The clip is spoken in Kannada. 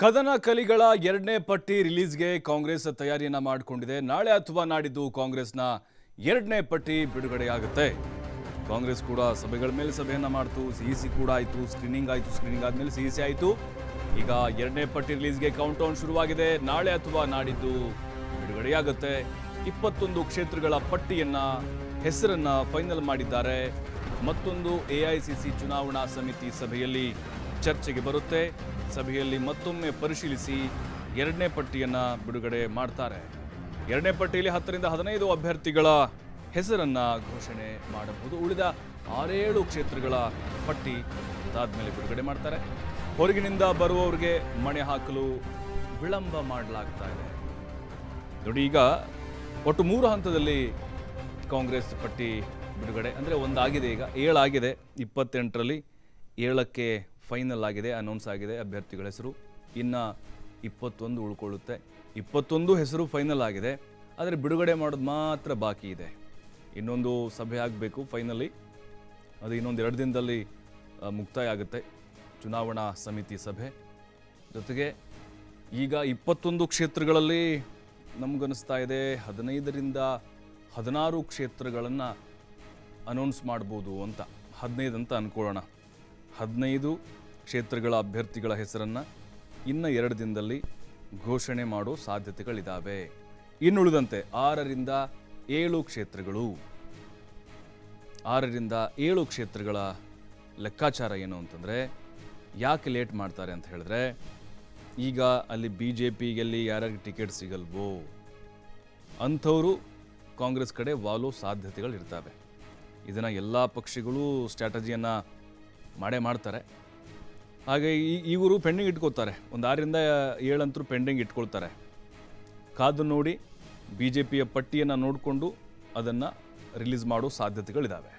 ಕದನ ಕಲಿಗಳ ಎರಡನೇ ಪಟ್ಟಿ ರಿಲೀಸ್ಗೆ ಕಾಂಗ್ರೆಸ್ ತಯಾರಿಯನ್ನ ಮಾಡಿಕೊಂಡಿದೆ. ನಾಳೆ ಅಥವಾ ನಾಡಿದ್ದು ಕಾಂಗ್ರೆಸ್ನ ಎರಡನೇ ಪಟ್ಟಿ ಬಿಡುಗಡೆಯಾಗುತ್ತೆ. ಕಾಂಗ್ರೆಸ್ ಕೂಡ ಸಭೆಗಳ ಮೇಲೆ ಸಭೆಯನ್ನ ಮಾಡ್ತು. ಸಿ ಸಿ ಕೂಡ ಆಯಿತು. ಸ್ಕ್ರೀನಿಂಗ್ ಆಯಿತು. ಸ್ಕ್ರೀನಿಂಗ್ ಆದಮೇಲೆ ಸಿ ಸಿ ಆಯಿತು. ಈಗ ಎರಡನೇ ಪಟ್ಟಿ ರಿಲೀಸ್ಗೆ ಕೌಂಟ್ ಡೌನ್ ಶುರುವಾಗಿದೆ. ನಾಳೆ ಅಥವಾ ನಾಡಿದ್ದು ಬಿಡುಗಡೆಯಾಗುತ್ತೆ. ಇಪ್ಪತ್ತೊಂದು ಕ್ಷೇತ್ರಗಳ ಪಟ್ಟಿಯನ್ನ, ಹೆಸರನ್ನ ಫೈನಲ್ ಮಾಡಿದ್ದಾರೆ. ಮತ್ತೊಂದು ಎಐಸಿಸಿ ಚುನಾವಣಾ ಸಮಿತಿ ಸಭೆಯಲ್ಲಿ ಚರ್ಚೆಗೆ ಬರುತ್ತೆ. ಸಭೆಯಲ್ಲಿ ಮತ್ತೊಮ್ಮೆ ಪರಿಶೀಲಿಸಿ ಎರಡನೇ ಪಟ್ಟಿಯನ್ನು ಬಿಡುಗಡೆ ಮಾಡ್ತಾರೆ. ಎರಡನೇ ಪಟ್ಟಿಯಲ್ಲಿ ಹತ್ತರಿಂದ ಹದಿನೈದು ಅಭ್ಯರ್ಥಿಗಳ ಹೆಸರನ್ನು ಘೋಷಣೆ ಮಾಡಬಹುದು. ಉಳಿದ ಆರೇಳು ಕ್ಷೇತ್ರಗಳ ಪಟ್ಟಿ ಅದಾದ್ಮೇಲೆ ಬಿಡುಗಡೆ ಮಾಡ್ತಾರೆ. ಹೊರಗಿನಿಂದ ಬರುವವರಿಗೆ ಮಣೆ ಹಾಕಲು ವಿಳಂಬ ಮಾಡಲಾಗ್ತಾ ಇದೆ. ನೋಡಿ ಈಗ ಒಟ್ಟು ಮೂರು ಹಂತದಲ್ಲಿ ಕಾಂಗ್ರೆಸ್ ಪಟ್ಟಿ ಬಿಡುಗಡೆ. ಅಂದರೆ ಒಂದಾಗಿದೆ ಈಗ, ಏಳಾಗಿದೆ. ಇಪ್ಪತ್ತೆಂಟರಲ್ಲಿ ಏಳಕ್ಕೆ ಫೈನಲ್ ಆಗಿದೆ ಅನೌನ್ಸ್ ಆಗಿದೆ ಅಭ್ಯರ್ಥಿಗಳ ಹೆಸರು. ಇನ್ನು ಇಪ್ಪತ್ತೊಂದು ಉಳ್ಕೊಳ್ಳುತ್ತೆ. ಇಪ್ಪತ್ತೊಂದು ಹೆಸರು ಫೈನಲ್ ಆಗಿದೆ, ಆದರೆ ಬಿಡುಗಡೆ ಮಾಡೋದು ಮಾತ್ರ ಬಾಕಿ ಇದೆ. ಇನ್ನೊಂದು ಸಭೆ ಆಗಬೇಕು ಫೈನಲಿ ಅದು ಇನ್ನೊಂದು ಎರಡು ದಿನದಲ್ಲಿ ಮುಕ್ತಾಯ ಆಗುತ್ತೆ ಚುನಾವಣಾ ಸಮಿತಿ ಸಭೆ. ಜೊತೆಗೆ ಈಗ ಇಪ್ಪತ್ತೊಂದು ಕ್ಷೇತ್ರಗಳಲ್ಲಿ ನಮಗನ್ನಿಸ್ತಾ ಇದೆ, ಹದಿನೈದರಿಂದ ಹದಿನಾರು ಕ್ಷೇತ್ರಗಳನ್ನು ಅನೌನ್ಸ್ ಮಾಡ್ಬೋದು ಅಂತ, ಹದಿನೈದು ಅಂತ ಅನ್ಕೊಳ್ಳೋಣ. ಹದಿನೈದು ಕ್ಷೇತ್ರಗಳ ಅಭ್ಯರ್ಥಿಗಳ ಹೆಸರನ್ನು ಇನ್ನು ಎರಡು ದಿನದಲ್ಲಿ ಘೋಷಣೆ ಮಾಡೋ ಸಾಧ್ಯತೆಗಳಿದ್ದಾವೆ ಇನ್ನುಳಿದಂತೆ ಆರರಿಂದ ಏಳು ಕ್ಷೇತ್ರಗಳು. ಆರರಿಂದ ಏಳು ಕ್ಷೇತ್ರಗಳ ಲೆಕ್ಕಾಚಾರ ಏನು ಅಂತಂದರೆ, ಯಾಕೆ ಲೇಟ್ ಮಾಡ್ತಾರೆ ಅಂತ ಹೇಳಿದ್ರೆ, ಈಗ ಅಲ್ಲಿ ಬಿ ಜೆ ಪಿಗೆಲ್ಲಿ ಯಾರ್ಯಾರಿಗೆ ಟಿಕೆಟ್ ಸಿಗಲ್ವೋ, ಅಂಥವರು ಕಾಂಗ್ರೆಸ್ ಕಡೆ ವಾಲೋ ಸಾಧ್ಯತೆಗಳು ಇರ್ತವೆ ಇದನ್ನು ಎಲ್ಲ ಪಕ್ಷಗಳು ಸ್ಟ್ರಾಟಜಿಯನ್ನು ಮಾಡೇ ಮಾಡ್ತಾರೆ. ಹಾಗೆ ಈ ಇವರು ಪೆಂಡಿಂಗ್ ಇಟ್ಕೋತಾರೆ ಒಂದು ಆರರಿಂದ ಏಳಂತರೂ ಪೆಂಡಿಂಗ್ ಇಟ್ಕೊಳ್ತಾರೆ. ಕಾದು ನೋಡಿ ಬಿ ಜೆ ಪಿಯ ಪಟ್ಟಿಯನ್ನು ನೋಡಿಕೊಂಡು ಅದನ್ನು ರಿಲೀಸ್ ಮಾಡೋ ಸಾಧ್ಯತೆಗಳಿದ್ದಾವೆ